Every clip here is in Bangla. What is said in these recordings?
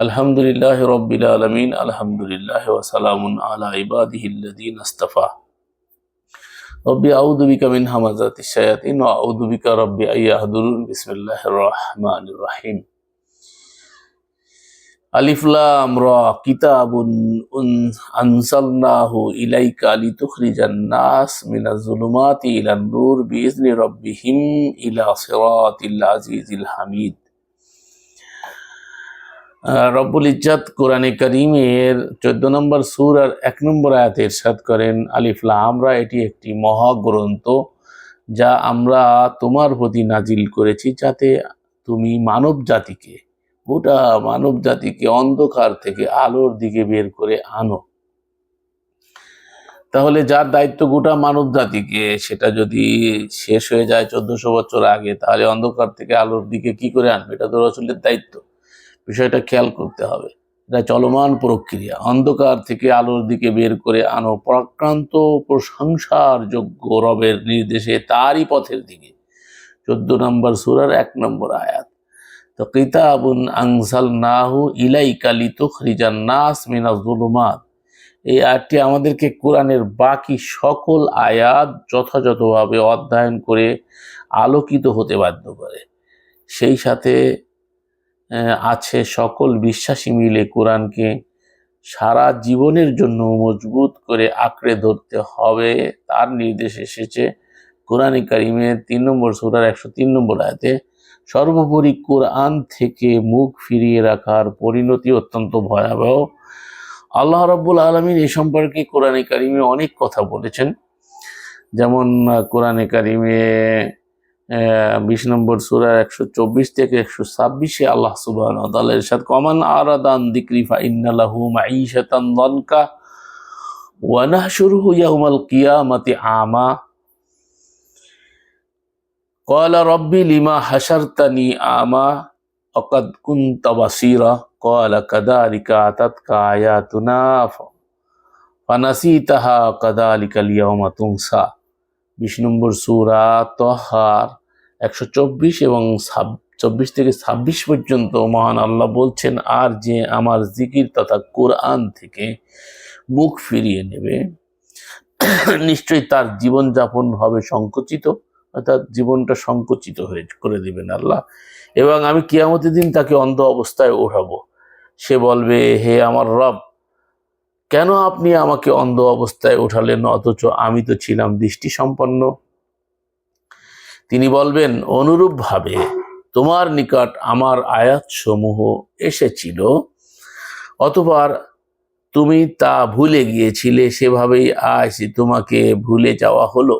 আলহামদুলিল্লাহ রব্বিল আলমিন, আলহামদুলিল্লাহ ওয়াসালামুন আলা ইবাদিহিল্লাদিন আস্তাফা। রব্বি আউযু বিকা মিন হামাযাতিশ শায়াতিন ওয়া আউযু বিকা রব্বি আইয়াহদুরুন বিসমিল্লাহির রহমানির রহিম। আলিফ লাম রা কিতাবুন আনসালনাহু ইলাইকা লিতুখরিজান নাস মিনাজ জুলুমাতি ইলান নূর বিইذনি রাব্বিহিম ইলা সিরাতিল আজিজিল হামিদ। রব্বুল ইজ্জাত কোরআনে করিমের চোদ্দ নম্বর সুর আর এক নম্বর আয়াতে ইরশাদ করেন আলিফলা আমরা এটি একটি মহাগ্রন্থ যা আমরা তোমার প্রতি নাজিল করেছি যাতে তুমি মানব জাতিকে, গোটা মানব জাতিকে অন্ধকার থেকে আলোর দিকে বের করে আনো। তাহলে যার দায়িত্ব গোটা মানব জাতিকে, সেটা যদি শেষ হয়ে যায় চোদ্দশো বছর আগে, তাহলে অন্ধকার থেকে আলোর দিকে কি করে আনবে? এটা তো রসুলের দায়িত্ব। বিষয়টা খেয়াল করতে হবে। এটা চলমান প্রক্রিয়া। অন্ধকার থেকে আলোর দিকে বের করে আনো। প্রাক্রান্ত প্রশংসার যোগ্য রবের নির্দেশে তারই পথের দিকে। চোদ্দ নম্বর সুরার এক নম্বর আয়াত। তো কিতাবুন আংসাল নাহু ইলাই কালি তুখরিজান নাস মিনা জুলুমাত। এই আয়াতটি আমাদেরকে কোরআনের বাকি সকল আয়াত যথাযথভাবে অধ্যয়ন করে আলোকিত হতে বাধ্য করে। সেই সাথে আছে সকল বিশ্বাসী মিলে কোরআনকে সারা জীবনের জন্য মজবুত করে আঁকড়ে ধরতে হবে। তার নির্দেশ এসেছে কোরআন কারিমের তিন নম্বর সুরার একশো তিন নম্বর আয়তে, সর্বোপরি কোরআন থেকে মুখ ফিরিয়ে রাখার পরিণতি অত্যন্ত ভয়াবহ। আল্লাহ রাব্বুল আলমিন এ সম্পর্কে কোরআনে কারিমে অনেক কথা বলেছেন। যেমন কোরআনে কারিমে বিশ নম্বর সুরার একশো চব্বিশ থেকে একশো ছাব্বিশে আল্লাহ সুবাহ এরশাদ কমান আরাদান দিক্রিফা ইন্নালাহু মাঈশাতান দনকা ওয়া নাহশুরুহু ইয়াউমাল কিয়ামাতি আমা قال ربي لما حشرتني أعمى وقد كنت بصيرا قال كذلك أتتك آياتنا ف- فنسيتها كذلك اليوم تنسى বিশ নম্বর সুরা তহার, একশো চব্বিশ এবং চব্বিশ থেকে ছাব্বিশ পর্যন্ত মহান আল্লাহ বলছেন, আর যে আমার জিকির তথা কোরআন থেকে মুখ ফিরিয়ে নেবে, নিশ্চয়ই তার জীবনযাপন হবে সংকুচিত, অর্থাৎ জীবনটা সংকুচিত হয়ে করে দিবেন আল্লাহ। এবং আমি কিয়ামতের দিন তাকে অন্ধ অবস্থায় ওঠাবো। সে বলবে, হে আমার রব কেন আপনি আমাকে অন্ধ অবস্থায় উঠালেন? অথচ আমি তো ছিলাম দৃষ্টি সম্পন্ন তিনি বলবেন, অনুরূপভাবে তোমার নিকট আমার আয়াত সমূহ এসেছিল। অতবার তুমি তা ভুলে গিয়েছিলে, সেভাবেই আজ তোমাকে ভুলে যাওয়া হলো।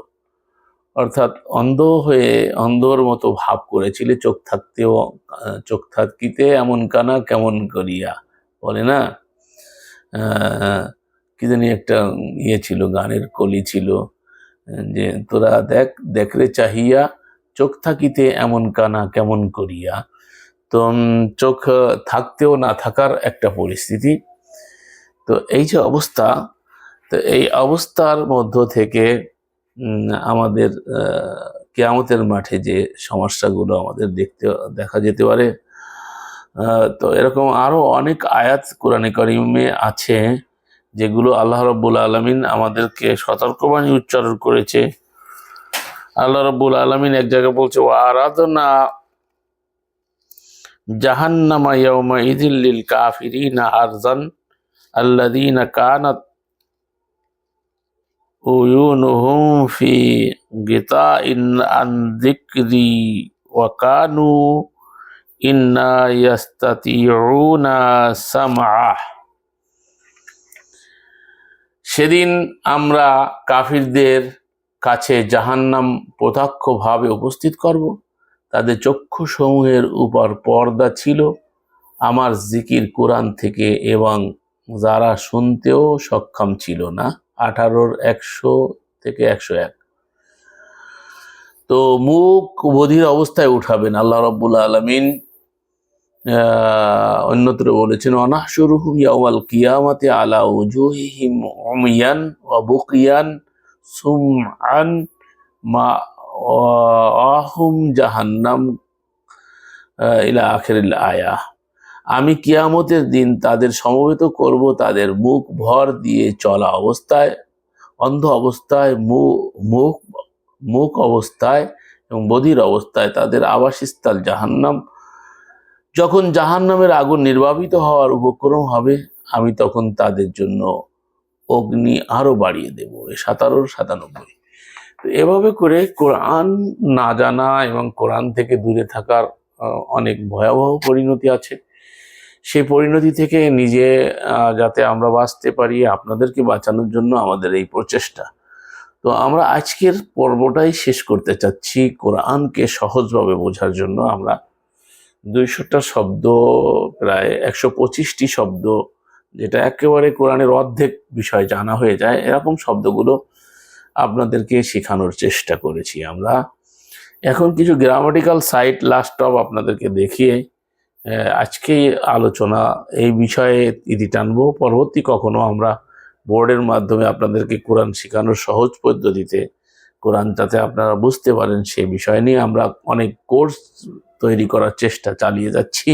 অর্থাৎ অন্ধ হয়ে অন্ধর মতো ভাব করেছিলে, চোখ থাকতেও, চোখ থাকিতে এমন কানা কেমন করিয়া? বলে না? কি জানি একটা ইয়ে ছিল, গানের কলি ছিল, যে তোরা দেখ দেখরে চাহিয়া, চোখ থাকিতে এমন কানা কেমন করিয়া। তো চোখ থাকতেও না থাকার একটা পরিস্থিতি। তো এই যে অবস্থা, তো এই অবস্থার মধ্য থেকে আমাদের কেয়ামতের মাঠে যে সমস্যাগুলো আমাদের দেখতে, দেখা যেতে পারে তো এরকম আরও অনেক আয়াত কোরআনে করিমে আছে যেগুলো আল্লাহ রব্বুল আলমিন আমাদেরকে সতর্কবাণী উচ্চারণ করেছে। আল্লাহ রব্বুল আলমিন এক জায়গায় বলছে ও আরাধনা জাহান্নামা ইয়াউমা ইদিল্লিল কাফিরিনা আরজান আল্লাযীনা কানাত উয়ুনুহুম ফি গিতাইন আন যিকরি ওয়া কানু ইন্না ইয়াস্তাতিউনা সেদিন আমরা কাফিরদের কাছে জাহান্নাম প্রত্যক্ষভাবে উপস্থিত করব। তাদের চক্ষু সমূহের উপর পর্দা ছিল। আমার জিকির কোরআন থেকে এবং যারা শুনতেও সক্ষম ছিল না, আঠারোর একশো থেকে একশো এক। তো মুখ বধির অবস্থায় উঠাবেন আল্লাহ রব্বুল আলমিন। অন্যত্র বলেছেন, অনাহশুরুহু ইয়াওয়াল কিয়ামাতে আলা উজুহিহিম উমিয়ান ওয়া বুকিয়ান সুমআন মা আহুম জাহান্নাম। ইলা আখিরিল আয়া। আমি কিয়ামতের দিন তাদের সমবেত করব, তাদের মুখ ভর দিয়ে চলা অবস্থায়, অন্ধ অবস্থায় মুখ মুখ অবস্থায় এবং বধির অবস্থায় তাদের আবাসস্থল জাহান্নাম যখন জাহান্নামের আগুন নির্বাপিত হওয়ার উপক্রম হবে, আমি তখন তাদের জন্য অগ্নি আরও বাড়িয়ে দেব সাতারো সাতানব্বই। তো এভাবে করে কোরআন না জানা এবং কোরআন থেকে দূরে থাকার অনেক ভয়াবহ পরিণতি আছে। সেই পরিণতি থেকে নিজে যাতে আমরা বাঁচতে পারি, আপনাদেরকে বাঁচানোর জন্য আমাদের এই প্রচেষ্টা। তো আমরা আজকের পর্বটাই শেষ করতে চাচ্ছি কোরআনকে সহজভাবে বোঝার জন্য। আমরা দুইশোটা শব্দ, প্রায় একশো পঁচিশটি শব্দ, যেটা একেবারে কোরআনের অর্ধেক বিষয় জানা হয়ে যায়। এরকম শব্দগুলো আপনাদেরকে শেখানোর চেষ্টা করেছি আমরা। এখন কিছু গ্রামাটিক্যাল সাইট লাস্ট অফ আপনাদেরকে দেখিয়ে আজকে আলোচনা এই বিষয়ে ইতি টানব। পরবর্তী কখনো আমরা বোর্ডের মাধ্যমে আপনাদেরকে কোরআন শেখানোর সহজ পদ্ধতিতে কোরআন যাতে আপনারা বুঝতে পারেন সে বিষয় নিয়ে। আমরা অনেক কোর্স তৈরি করার চেষ্টা চালিয়ে যাচ্ছি।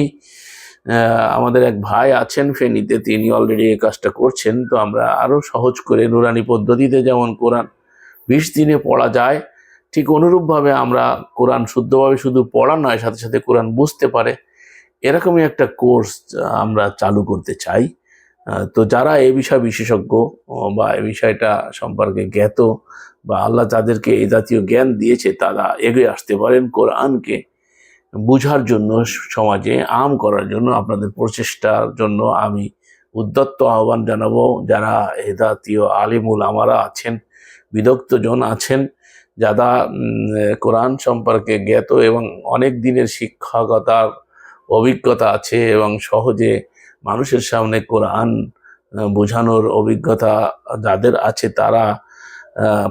আমাদের এক ভাই আছেন ফেনীতে, তিনি অলরেডি এই কাজটা করছেন। তো আমরা আরও সহজ করে নুরানি পদ্ধতিতে যেমন কোরআন বিশ দিনে পড়া যায়, ঠিক অনুরূপভাবে আমরা কোরআন শুদ্ধভাবে শুধু পড়া নয়, সাথে সাথে কোরআন বুঝতে পারে। এরকমই একটা কোর্স আমরা চালু করতে চাই। তো যারা এ বিষয় বিশেষজ্ঞ বা এ বিষয়টা সম্পর্কে জ্ঞাত বা আল্লাহ যাদেরকে এই জাতীয় জ্ঞান দিয়েছে, তারা এগিয়ে আসতে পারেন কোরআনকে। বুঝার জন্য সমাজে, আম করার জন্য, আপনাদের প্রচেষ্টার জন্য আমি উদ্যত্ত আহ্বান জানাব। যারা এ জাতীয় আলিমুল আমারা আছেন, বিদগ্ধজন আছেন, যারা কোরআন সম্পর্কে জ্ঞাত এবং অনেক দিনের শিক্ষকতার অভিজ্ঞতা আছে এবং সহজে মানুষের সামনে কোরআন বোঝানোর অভিজ্ঞতা যাদের আছে তারা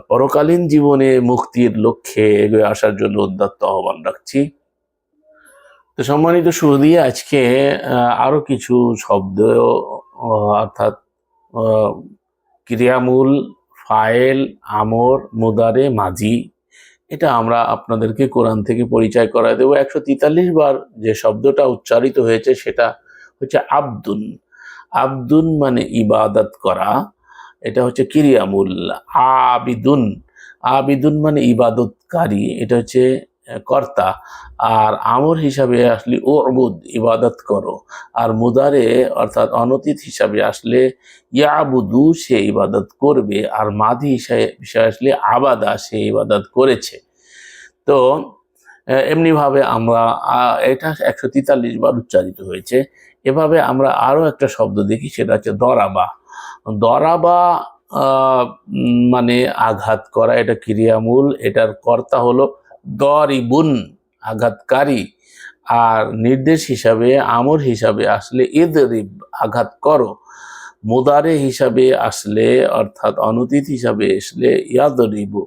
পরকালীন জীবনে মুক্তির লক্ষ্যে এগিয়ে আসার জন্য উদ্যত্ত আহ্বান রাখছি। তো সম্মানিত সুদী আজকে আহ, আরও কিছু শব্দ অর্থাৎ ক্রিয়ামূল ফাইল আমর মুদারে মাজি এটা আমরা আপনাদেরকে কোরআন থেকে পরিচয় করায় দেবো। একশো তেতাল্লিশ বার যে শব্দটা উচ্চারিত হয়েছে সেটা হচ্ছে আব্দুন। আব্দুন মানে ইবাদত করা এটা হচ্ছে কিরিয়ামুল আবিদুন। আবিদুন মানে ইবাদতকারী এটা হচ্ছে কর্তা, আর আমর হিসাবে আসলে ও অবুদ ইবাদত করো। আর মুদারে, অর্থাৎ অনতীত হিসাবে আসলে ইয়াবুদু, সে ইবাদত করবে। আর মাদি হিসাবে আসলে আবাদা, সে ইবাদত করেছে। তো এমনিভাবে আমরা এটা একশো তেতাল্লিশ বার উচ্চারিত হয়েছে। এভাবে আমরা আরও একটা শব্দ দেখি, সেটা হচ্ছে দরাবা। দরাবা মানে আঘাত করা, এটা ক্রিয়ামূল, এটার কর্তা হলো দরিবুন আঘাতকারী। আর নির্দেশ হিসাবে, আমর হিসাবে আসলে ইদরিব আঘাত করো। মুদারে হিসাবে আসলে, অর্থাৎ অনুতীত হিসাবে আসলে ইয়াদরিব,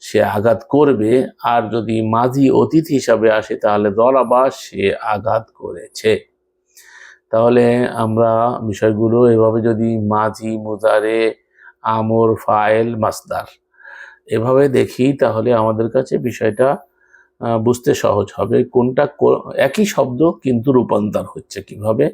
সে আঘাত করবে। আর যদি মাঝি অতীত হিসাবে আসে, তাহলে দরাবা সে আঘাত করেছে। তাহলে আমরা বিষয়গুলো এভাবে যদি মাঝি, মুদারে, আমর ফাইল মাসদার এভাবে দেখি, তাহলে আমাদের কাছে বিষয়টা বুঝতে সহজ হবে কোনটা একই শব্দ কিন্তু রূপান্তর হচ্ছে কীভাবে।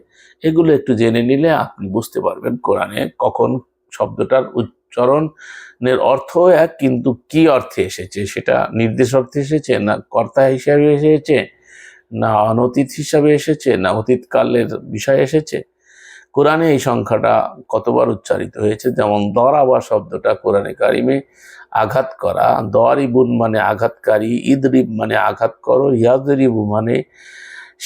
এগুলো একটু জেনে নিলে আপনি বুঝতে পারবেন কোরআনে কখন শব্দটার উচ্চারণের অর্থ এক, কিন্তু কি অর্থে এসেছে, সেটা নির্দেশ অর্থে এসেছে, না কর্তা হিসাবে এসেছে, না অনতীত হিসাবে এসেছে, না অতীতকালের বিষয় এসেছে? কোরআনে এই সংখ্যাটা কতবার উচ্চারিত হয়েছে? যেমন দরাবা শব্দটা কোরআনে কারিমে আঘাত করা। দরিবুন মানে আঘাতকারী ইদরিব মানে আঘাত করো ইয়াদরিবু মানে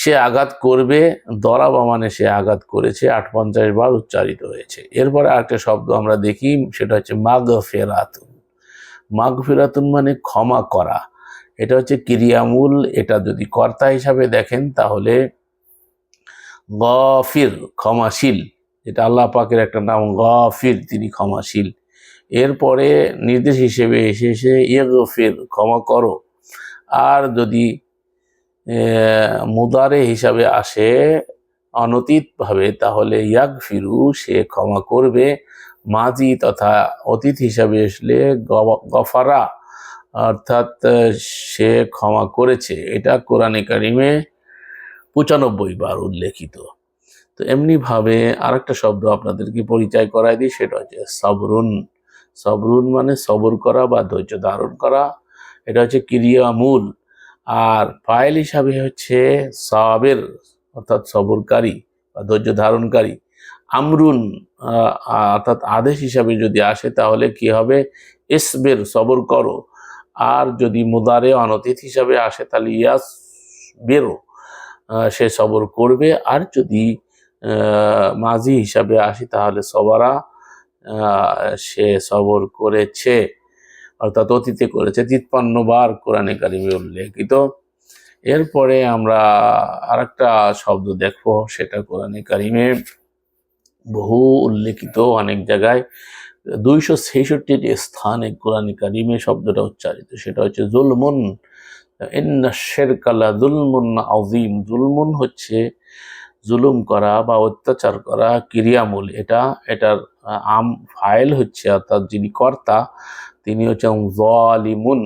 সে আঘাত করবে দরাবা মানে সে আঘাত করেছে আট পঞ্চাশ বার উচ্চারিত হয়েছে। এরপরে আরেকটা শব্দ আমরা দেখি, সেটা হচ্ছে মাগ ফেরাতুন মাগ ফেরাতুন মানে ক্ষমা করা। এটা হচ্ছে ক্রিয়ামূল, এটা যদি কর্তা হিসাবে দেখেন, তাহলে গফির, ক্ষমাশীল। এটা আল্লাহ পাকের একটা নাম, গফির, তিনি ক্ষমাশীল। এরপরে নির্দেশ হিসেবে এসে এসে ইয়গফির ক্ষমা করো। আর যদি মুদারে হিসাবে আসে অনতীতভাবে, তাহলে ইয়াগ ফিরু সে ক্ষমা করবে। মাজি তথা অতীত হিসাবে আসলে গফারা, অর্থাৎ, সে ক্ষমা করেছে। এটা কোরআনে কারিমে পঁচানব্বই বার উল্লেখিত। তো এমনিভাবে আর একটা শব্দ আপনাদেরকে পরিচয় করাই দিই, সেটা হচ্ছে সবরুন। সবরুন মানে সবর করা বা ধৈর্য ধারণ করা। এটা হচ্ছে ক্রিয়ামূল। আর ফাইল হিসাবে হচ্ছে সাবের, অর্থাৎ সবরকারী বা ধৈর্য ধারণকারী। আমরুন অর্থাৎ আদেশ হিসাবে যদি আসে তাহলে কি হবে? ইসবের সবর করো। আর যদি মুদারে অনতীত হিসাবে আসে তাহলে ইয়াস বেরো। সে সবর করবে। আর যদি মাঝি হিসাবে আসি তাহলে সবারা সে সবর করেছে, অর্থাৎ অতীতে করেছে। তিপ্পান্ন বার কোরআনে কারিমে উল্লেখিত। এরপরে আমরা আরেকটা শব্দ দেখব, সেটা কোরআনে কারিমে বহু উল্লেখিত অনেক জায়গায়। দুইশো ছেষট্টিটি স্থানে কোরআনে কারিমে শব্দটা উচ্চারিত, সেটা হচ্ছে জুলমুন ইন্না জুলমুন হচ্ছে জুলুম করা বা অত্যাচার করা ক্রিয়ামূল। এটা, এটার আম ফাইল হচ্ছে, অর্থাৎ যিনি কর্তা, তিনি হচ্ছেন জালিমুন।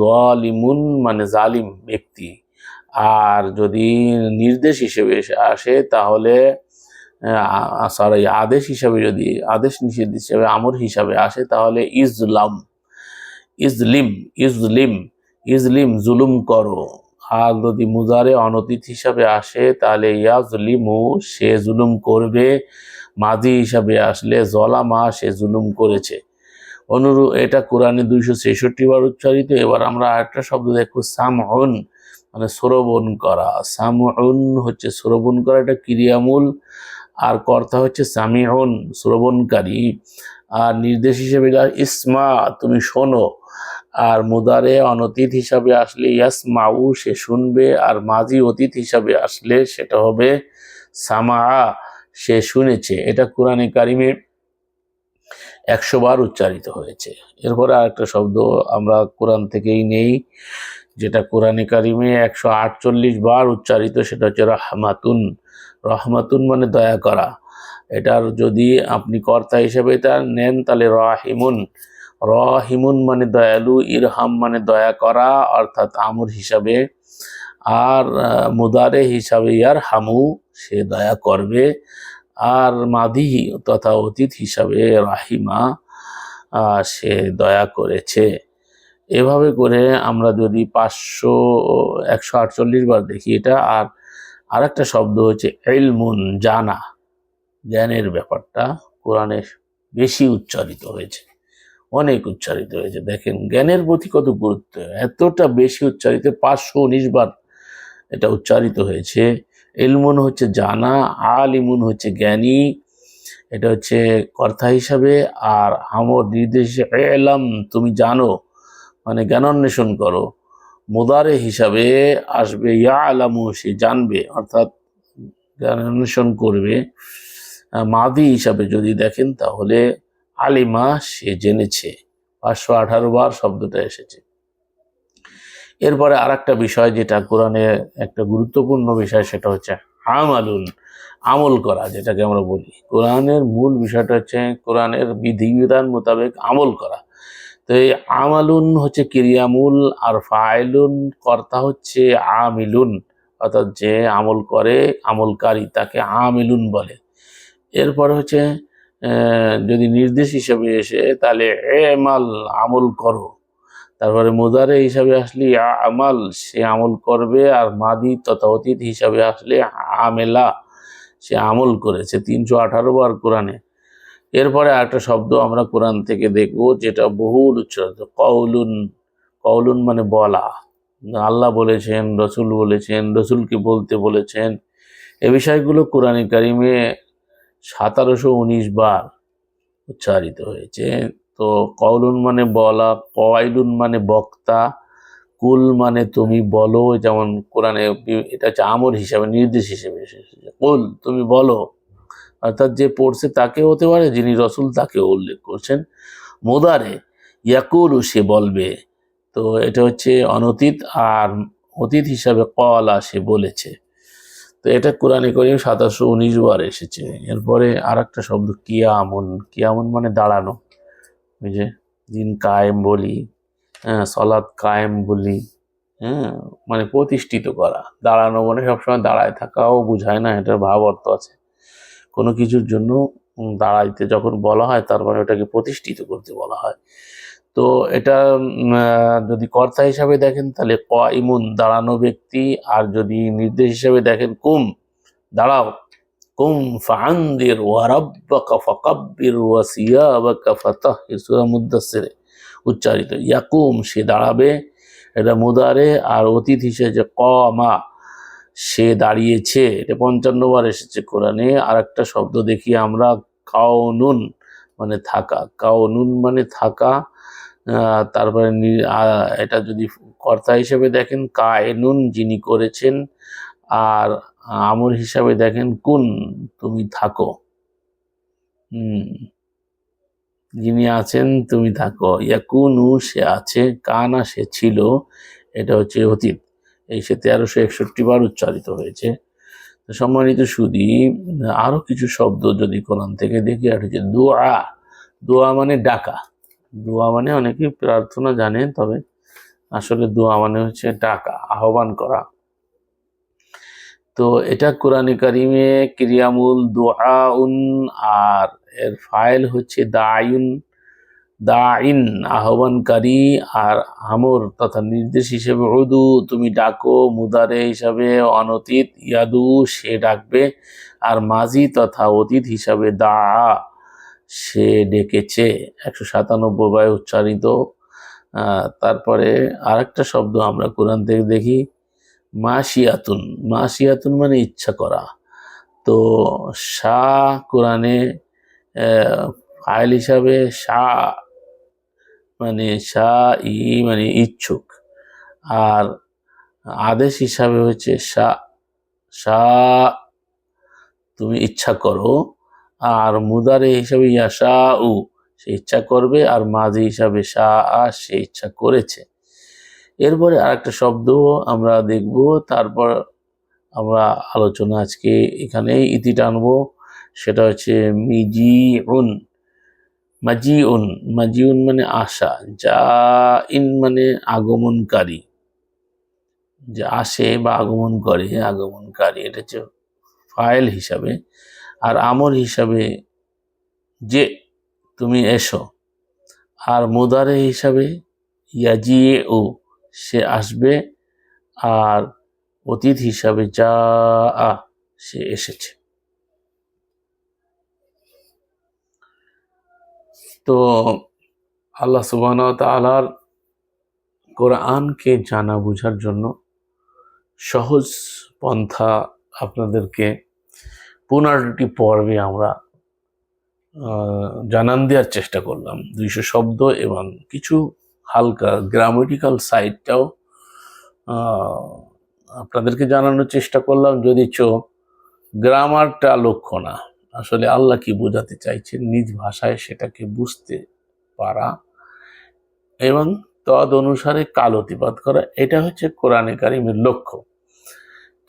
জালিমুন মানে জালিম ব্যক্তি। আর যদি নির্দেশ হিসেবে আসে, তাহলে সরি আদেশ হিসাবে যদি, আদেশ নিষেধ হিসাবে, আমর হিসাবে আসে, তাহলে ইজলাম। ইজলিম ইজলিম। ইজলিম জুলুম করো। আর যদি মুজারে অনতীত হিসাবে আসে, তাহলে ইয়াজলিমু সে জুলুম করবে। মাদি হিসাবে আসলে জলামা সে জুলুম করেছে। অনুরূপ এটা কোরআনে দুইশো ছেষট্টি বার উচ্চারিত। এবার আমরা আরেকটা শব্দ দেখব, সামউন মানে শ্রবণ করা। সামউন হচ্ছে শ্রবণ করা, এটা ক্রিয়ামূল। আর কর্তা হচ্ছে সামিউন, শ্রবণকারী। আর নির্দেশ হিসেবে ইসমা, তুমি শোনো। আর মুদারে অনতীত হিসাবে আসলে ইয়াসমাউ সে শুনবে, আর মাজি অতীত হিসাবে আসলে সেটা হবে সামা, সে শুনেছে। এটা কোরআনে কারিমে একশো বার উচ্চারিত হয়েছে। এরপরে আরেকটা শব্দ আমরা কোরআন থেকেই নেই, যেটা কোরআনে কারিমে একশো আটচল্লিশ বার উচ্চারিত, সেটা হচ্ছে রহমাতুন। রহমাতুন মানে দয়া করা। এটার যদি আপনি কর্তা হিসেবে এটা নেন, তাহলে রাহিমুন। রহিমুন মানে দয়ালু, ইরহাম মানে দয়া করা, অর্থাৎ আমর হিসাবে। আর মুদারে হিসাবে ইয়ার হামু সে দয়া করবে। আর মাদি তথা অতীত হিসাবে রাহিমা সে দয়া করেছে। এভাবে করে আমরা যদি পাঁচশো, একশো আটচল্লিশ বার দেখি এটা, আর আরেকটা শব্দ হচ্ছে এলমুন জানা। জ্ঞানের ব্যাপারটা কোরআনে বেশি উচ্চারিত হয়েছে। অনেক উচ্চারিত হয়েছে। দেখেন, জ্ঞানের প্রতি কত গুরুত্ব? এতটা বেশি উচ্চারিত, পাঁচশো উনিশ বার এটা উচ্চারিত হয়েছে। এলমুন হচ্ছে জানা, আলিমুন হচ্ছে জ্ঞানী, এটা হচ্ছে কর্তা হিসাবে, আর আমর নির্দেশ এলাম, তুমি জানো মানে জ্ঞানান্বেষণ করো। মোদারে হিসাবে আসবে ইয়া আলামু সে জানবে, অর্থাৎ জ্ঞানান্বেষণ করবে। মাদি হিসাবে যদি দেখেন, তাহলে আলিমা সে জেনেছে। পাঁচশো আঠারো বার শব্দটা এসেছে। এরপরে আর একটা বিষয় যেটা কোরআনে একটা গুরুত্বপূর্ণ বিষয়, সেটা হচ্ছে আমালুন আমল করা, যেটাকে আমরা বলি। কোরআনের মূল বিষয়টা হচ্ছে কোরআনের বিধিবিধান মোতাবেক আমল করা। তো এই আমালুন হচ্ছে ক্রিয়ামূল আর ফাইলুন কর্তা হচ্ছে আমিলুন। অর্থাৎ যে আমল করে আমলকারী তাকে আমিলুন বলে। এরপরে হচ্ছে যদি নির্দেশ হিসাবে এসে, তাহলে এমাল আমল করো। তারপরে মুদারে হিসাবে আসলে আমাল, সে আমল করবে, আর মাদি তথা অতীত হিসাবে আসলে আমেলা, সে আমল করেছে। তিনশো আঠারো বার কোরআনে। এরপরে আরেকটা শব্দ আমরা কোরআন থেকে দেখব, যেটা বহুল উচ্চারিত। কৌলুন কৌলুন মানে বলা। আল্লাহ বলেছেন, রসুল বলেছেন, রসুলকে বলতে বলেছেন। এ বিষয়গুলো কোরআনে কারিমে সতেরোশো উনিশ বার উচ্চারিত হয়েছে। তো কৌলুন মানে বলা কয়লুন মানে বক্তা, কুল মানে তুমি বলো, যেমন কোরআনে এটা হচ্ছে আমর হিসাবে, নির্দেশ হিসেবে এসেছে। কুল, তুমি বলো। অর্থাৎ যে পড়ছে তাকে হতে পারে, যিনি রসুল তাকে উল্লেখ করছেন। মোদারে, ইয়াকুলু, সে বলবে। তো এটা হচ্ছে অনতীত, আর অতীত হিসাবে কলা সে বলেছে। তো এটা কোরআনে করিম সাতাশশো উনিশ বার এসেছে। এরপরে আর একটা শব্দ, কিয়ামুন। কিয়ামুন মানে দাঁড়ানো। ওই যে দিন কায়েম বলি হ্যাঁ সলাদ কায়েম বলি হ্যাঁ মানে প্রতিষ্ঠিত করা। দাঁড়ানো মানে সবসময় দাঁড়ায় থাকাও বুঝায় না, এটার ভাব অর্থ আছে। কোনো কিছুর জন্য দাঁড়াইতে যখন বলা হয়, তার মানে ওটাকে প্রতিষ্ঠিত করতে বলা হয়। তো এটা যদি কর্তা হিসাবে দেখেন, তাহলে ক ইমুন দাঁড়ানো ব্যক্তি, আর যদি নির্দেশ হিসাবে দেখেন, কুম, দাঁড়াও। কুম ফান্দির ওয়ারাব্বাকা উচ্চারিত ইয়াকুম সে দাঁড়াবে, এটা মুদারে, আর অতীত হিসেবে যে কমা, সে দাঁড়িয়েছে। এটা পঞ্চান্ন বার এসেছে কোরআনে আর একটা শব্দ দেখি আমরা, কাউনুন মানে থাকা। কাউনুন মানে থাকা তারপরে এটা যদি কর্তা হিসেবে দেখেন কায়নুন যিনি করেছেন, আর আমর হিসাবে দেখেন, কুন, তুমি থাকো। যিনি আছেন, তুমি থাকো। ইয়া ইয়াকুনু, সে আছে, কানা, সে ছিল, এটা হচ্ছে অতীত। এই সে তেরোশো একষট্টি বার উচ্চারিত হয়েছে। সম্মানিত সুদী, আরও কিছু শব্দ যদি কোরআন থেকে দেখি, আর হচ্ছে দোয়া। দোয়া মানে ডাকা। দোয়া মানে অনেকে প্রার্থনা জানে, তবে আসলে দোয়া মানে হচ্ছে ডাকা, আহ্বান করা। তো এটা কোরআন কারিমে ক্রিয়ামূল দোয়াউন আর এর ফাইল হচ্ছে দায়ুন দাইন, আহ্বানকারী আর আমর তথা নির্দেশ হিসেবে উদু, তুমি ডাকো, মুদারে হিসাবে অনতীত, ইয়াদু সে ডাকবে, আর মাজি তথা অতীত হিসাবে দা সে ডেকেছে, একশো সাতানব্বই বার উচ্চারিত। তারপরে আরেকটা শব্দ আমরা কোরআন থেকে দেখি মাসিয়াতুন মাসিয়াতুন মানে ইচ্ছা করা। তো শাহ কোরআনে ফাইল হিসাবে শাহ মানে শাহ ই মানে ইচ্ছুক। আর আদেশ হিসাবে হচ্ছে শাহ শাহ তুমি ইচ্ছা করো। আর মুদারে হিসাবে ইয়াশা উ সে ইচ্ছা করবে আর মাঝি হিসাবে শাহ সে ইচ্ছা করেছে। এরপরে আর একটা শব্দ আমরা দেখব, তারপর আমরা আলোচনা আজকে এখানেই ইতি টানবো। সেটা হচ্ছে মিজিউন, মাজিউন মাজিউন মানে আশা যা ইন মানে আগমনকারী। যে আসে বা আগমন করে আগমনকারী, এটা হচ্ছে ফাইল হিসাবে। আর আমর হিসাবে যে তুমি এসো, আর মুদারে হিসাবে ইয়াজিয়ে ও সে আসবে, আর অতীত হিসাবে যা আ সে এসেছে। তো আল্লাহ সুবাহ তালার কোরআনকে জানা বোঝার জন্য সহজ পন্থা আপনাদেরকে পনেরোটি পর্বে আমরা জানান দেওয়ার চেষ্টা করলাম। দুইশো শব্দ এবং কিছু হালকা গ্রামেটিক্যাল সাইডটাও আপনাদেরকে জানানোর চেষ্টা করলাম। যদি চো গ্রামারটা লক্ষ্য না, আসলে আল্লাহ কি বোঝাতে চাইছেন নিজ ভাষায় সেটাকে বুঝতে পারা এবং তদ অনুসারে কাল অতিপাত করা, এটা হচ্ছে কোরআনে কারিমের লক্ষ্য।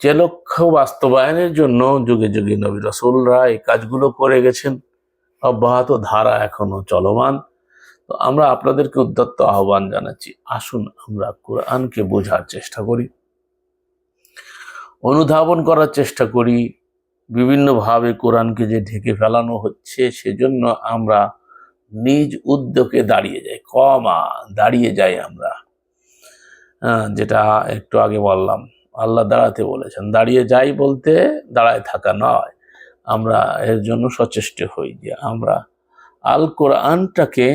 যে লক্ষ্য বাস্তবায়নের জন্য যুগে যুগে নবী রসুলরা এই কাজগুলো করে গেছেন, অব্যাহত ধারা এখনও চলমান। তো আমরা আপনাদেরকে উদ্যত্ত আহ্বান জানাচ্ছি, আসুন আমরা কোরআনকে বোঝার চেষ্টা করি। অনুধাবন করার চেষ্টা করি, বিভিন্নভাবে কোরআনকে যে ঢেকে ফেলানো হচ্ছে সেজন্য আমরা নিজ উদ্যোগে দাঁড়িয়ে যাই, কমা দাঁড়িয়ে যাই আমরা। যেটা একটু আগে বললাম আল্লাহ দাঁড়াতে বলেছেন, দাঁড়িয়ে যাই বলতে দাঁড়ায় থাকা নয়। আমরা এর জন্য সচেষ্ট হই যে আমরা আল কোরআনটাকে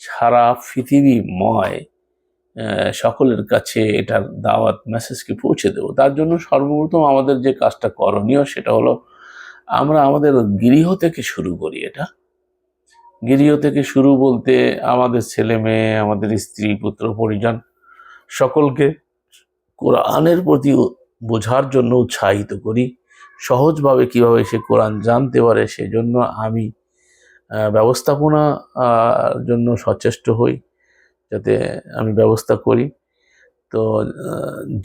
সারা পৃথিবীময় সকলের কাছে এটার দাওয়াত, মেসেজকে পৌঁছে দেবো। তার জন্য সর্বপ্রথম আমাদের যে কাজটা করণীয় সেটা হলো আমরা আমাদের গৃহ থেকে শুরু করি এটা। গৃহ থেকে শুরু বলতে আমাদের ছেলে মেয়ে আমাদের স্ত্রী, পুত্র, পরিজন সকলকে কোরআনের প্রতি বোঝার জন্য উৎসাহিত করি। সহজভাবে কীভাবে সে কোরআন জানতে পারে সেজন্য আমি ব্যবস্থাপনা জন্য সচেষ্ট হই, যাতে আমি ব্যবস্থা করি। তো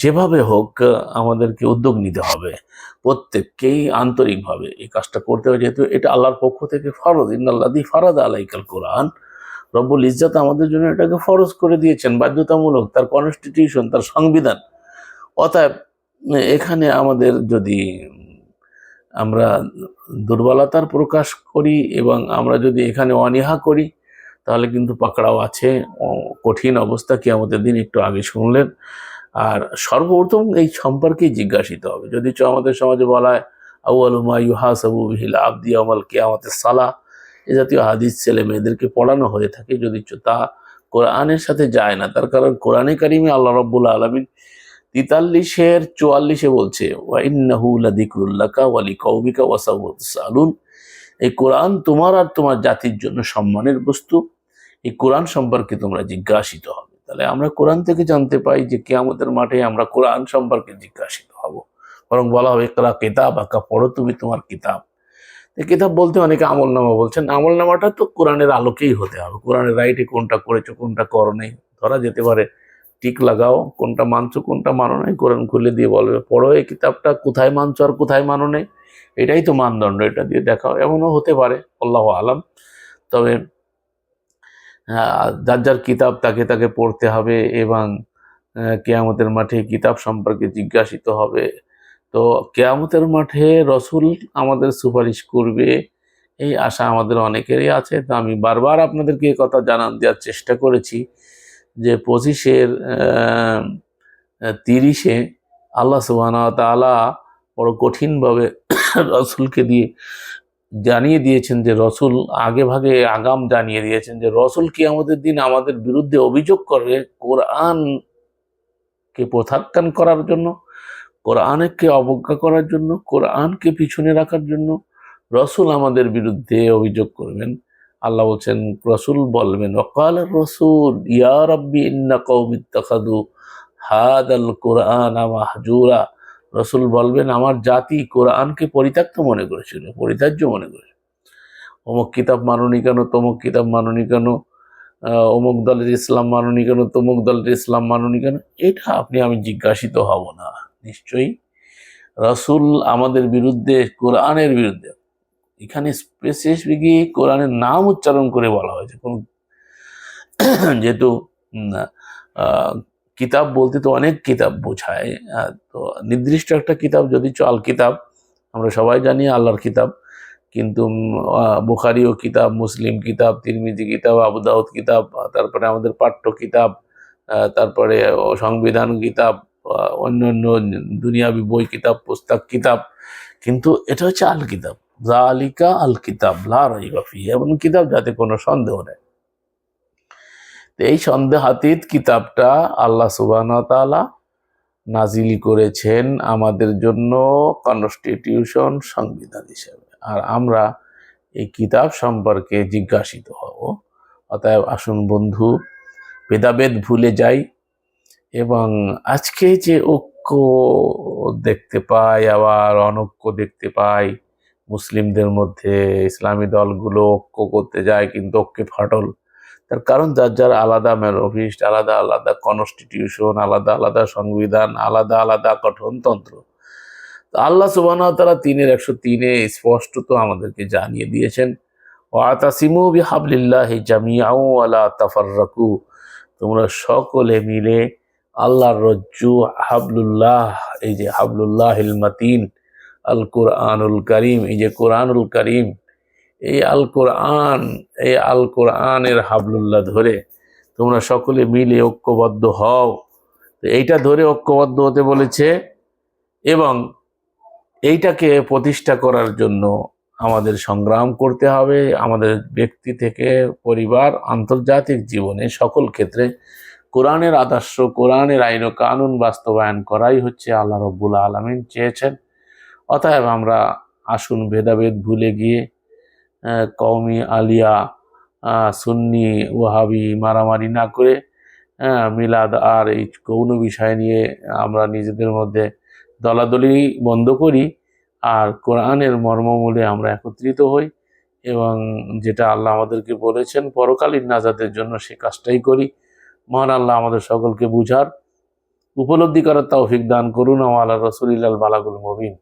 যেভাবে হোক, আমাদেরকে উদ্যোগ নিতে হবে প্রত্যেককেই আন্তরিকভাবে। এই কাজটা করতে হবে যেহেতু এটা আল্লাহর পক্ষ থেকে ফরজ। ইন্নাল্লাদি ফারাদ আলাইকাল কোরআন। রব্বুল ইজ্জাত আমাদের জন্য এটাকে ফরজ করে দিয়েছেন, বাধ্যতামূলক। তার কনস্টিটিউশন তার সংবিধান। অতএব, এখানে আমাদের যদি আমরা দুর্বলতার প্রকাশ করি এবং আমরা যদি এখানে অনীহা করি, তাহলে কিন্তু পাকড়াও আছে। কঠিন অবস্থা কি আমাদের দিন একটু আগে শুনলেন। আর সর্বপ্রথম এই সম্পর্কেই জিজ্ঞাসিত হবে। যদি আমাদের সমাজে বলা হয় আউআলুমা ইউহাসাবু বিহিল আবদি আমল কেয়ামতের সালা, এ জাতীয় হাদিস ছেলে মেয়েদেরকে পড়ানো হয়ে থাকে। যদি তা কোরআনের সাথে যায় না, তার কারণ কোরআনে কারিমে আল্লাহ রব্বুল আলমিন তিতাল্লিশের চুয়াল্লিশে বলছে এই কোরআন তোমার আর তোমার জাতির জন্য সম্মানের বস্তু। এই কোরআন সম্পর্কে তোমরা জিজ্ঞাসিত হবে। তাহলে আমরা কোরআন থেকে জানতে পাই যে কেয়ামতের মাঠে আমরা কোরআন সম্পর্কে জিজ্ঞাসিত হব। বরং বলা হবে করা কিতাব আঁকা পড়ো তুমি তোমার কিতাব। কিতাব বলতে অনেকে আমল নামা বলছেন। আমল নামাটা তো কোরআনের আলোকেই হতে হবে। কোরআনের রাইটে কোনটা করেছ, কোনটা করো ধরা যেতে পারে। টিক লাগাও, কোনটা মানছো, কোনটা মানো নাই, কোরআন খুলে দিয়ে বলবে পড়ো এই কিতাবটা, কোথায় মানছো আর কোথায় মানো নেই, এটাই তো মানদণ্ড, এটা দিয়ে দেখাও। এমনও হতে পারে, আল্লাহ আলাম। তবে যার যার কিতাব তাকে তাকে পড়তে হবে এবং কেয়ামতের মাঠে কিতাব সম্পর্কে জিজ্ঞাসিত হবে। তো কেয়ামতের মাঠে রসুল আমাদের সুপারিশ করবে, এই আশা আমাদের অনেকেরই আছে। তো আমি বারবার আপনাদেরকে কথা জানান দেওয়ার চেষ্টা করেছি। যে পঁচিশের তিরিশে আল্লাহ সুবাহ তালা বড় কঠিনভাবে রসুলকে দিয়ে জানিয়ে দিয়েছেন যে রসুল আগে ভাগে আগাম জানিয়ে দিয়েছেন যে রসুল কি আমাদের দিন আমাদের বিরুদ্ধে অভিযোগ করে কোরআনকে প্রত্যাখ্যান করার জন্য, কোরআনকে অবজ্ঞা করার জন্য, কোরআনকে পিছনে রাখার জন্য। রসুল আমাদের বিরুদ্ধে অভিযোগ করবেন। আল্লাহ বলছেন, রসুল বলবেন অকাল রসুল, ইয়া রব্বি ইন্না কৌমিত্তাখাদু হাদ আল কোরআন মাহজুরা। রসুল বলবেন, আমার জাতি কোরআনকে পরিত্যক্ত মনে করেছিল, পরিত্যাজ্য মনে করেছিল। অমুক কিতাব মাননি কেন, তমুক কিতাব মাননি কেন? অমুক দলের ইসলাম মাননি কেন, তমুক দলের ইসলাম মাননি কেন? এটা আপনি, আমি জিজ্ঞাসিত হব না, নিশ্চয়ই। রসুল আমাদের বিরুদ্ধে, কোরআনের বিরুদ্ধে এখানে স্পেসিফিকই কোরআনের নাম উচ্চারণ করে বলা হয়েছে। কোন যেহেতু কিতাব বলতে তো অনেক কিতাব বোঝায় তো নির্দিষ্ট একটা কিতাব যদি চল কিতাব আমরা সবাই জানি আল্লাহর কিতাব কিন্তু বুখারিও কিতাব মুসলিম কিতাব তিরমিজি কিতাব আবু দাউদ কিতাব তারপরে আমাদের পাঠ্য কিতাব তারপরে সংবিধান কিতাব আহ, অন্যান্য দুনিয়াবি বই কিতাব পুস্তক কিতাব কিন্তু এটা হচ্ছে আল কিতাব। জালিকা আল কিতাব লা রাইবা ফি এমন কিতাব যাতে কোনো সন্দেহ নেই। এই সন্দেহাতীত কিতাবটা আল্লাহ ওয়া নাজিল করেছেন আমাদের জন্য কনস্টিটিউশন সংবিধান হিসেবে। আর আমরা এই কিতাব সম্পর্কে জিজ্ঞাসিত হব। অতএব আসুন বন্ধু, ভেদাভেদ ভুলে যাই এবং আজকে যে ঐক্য দেখতে পাই, আবার অনৈক্য দেখতে পাই মুসলিমদের মধ্যে, ইসলামী দলগুলো ঐক্য করতে যায় কিন্তু ঐক্যে ফাটল। তার কারণ যার যার আলাদা ম্যানোফিস্ট, আলাদা আলাদা কনস্টিটিউশন, আলাদা আলাদা সংবিধান, আলাদা আলাদা গঠনতন্ত্র। আল্লাহ সুবাহ তারা তিনের একশো তিনে স্পষ্টত আমাদেরকে জানিয়ে দিয়েছেন, ওয়াতাসিমু বিহাবলিল্লাহি জামিয়াউ আলা তাফাররাকু। তোমরা সকলে মিলে আল্লাহর রজ্জু হাবলুল্লাহ, এই যে হাবলুল্লাহ মাতিন আল কোরআনুল করিম। এই যে কোরআনুল করিম, এই আল কোরআন এই আল কোরআনের হাবলুল্লাহ ধরে তোমরা সকলে মিলে ঐক্যবদ্ধ হও। এইটা ধরে ঐক্যবদ্ধ হতে বলেছে এবং এইটাকে প্রতিষ্ঠা করার জন্য আমাদের সংগ্রাম করতে হবে। আমাদের ব্যক্তি থেকে, পরিবার, আন্তর্জাতিক জীবনে সকল ক্ষেত্রে কোরআনের আদর্শ, কোরআনের আইন ও কানুন বাস্তবায়ন করাই হচ্ছে আল্লাহ রব্বুল আলমিন চেয়েছেন। অতএব আমরা আসুন ভেদাভেদ ভুলে গিয়ে কওমি আলিয়া সুন্নি ওহাবি মারামারি না করে মিলাদ আর এই গৌণ বিষয় নিয়ে আমরা নিজেদের মধ্যে দলাদলি বন্ধ করি আর কোরআনের মর্মমূলে আমরা একত্রিত হই এবং যেটা আল্লাহ আমাদেরকে বলেছেন, পরকালীন নাজাদের জন্য সে কাজটাই করি। মহান আল্লাহ আমাদের সকলকে বুঝার, উপলব্ধি করার তৌফিক দান করুন। আল্লাহ রসুলিল্লাল বালাগুল মবিন।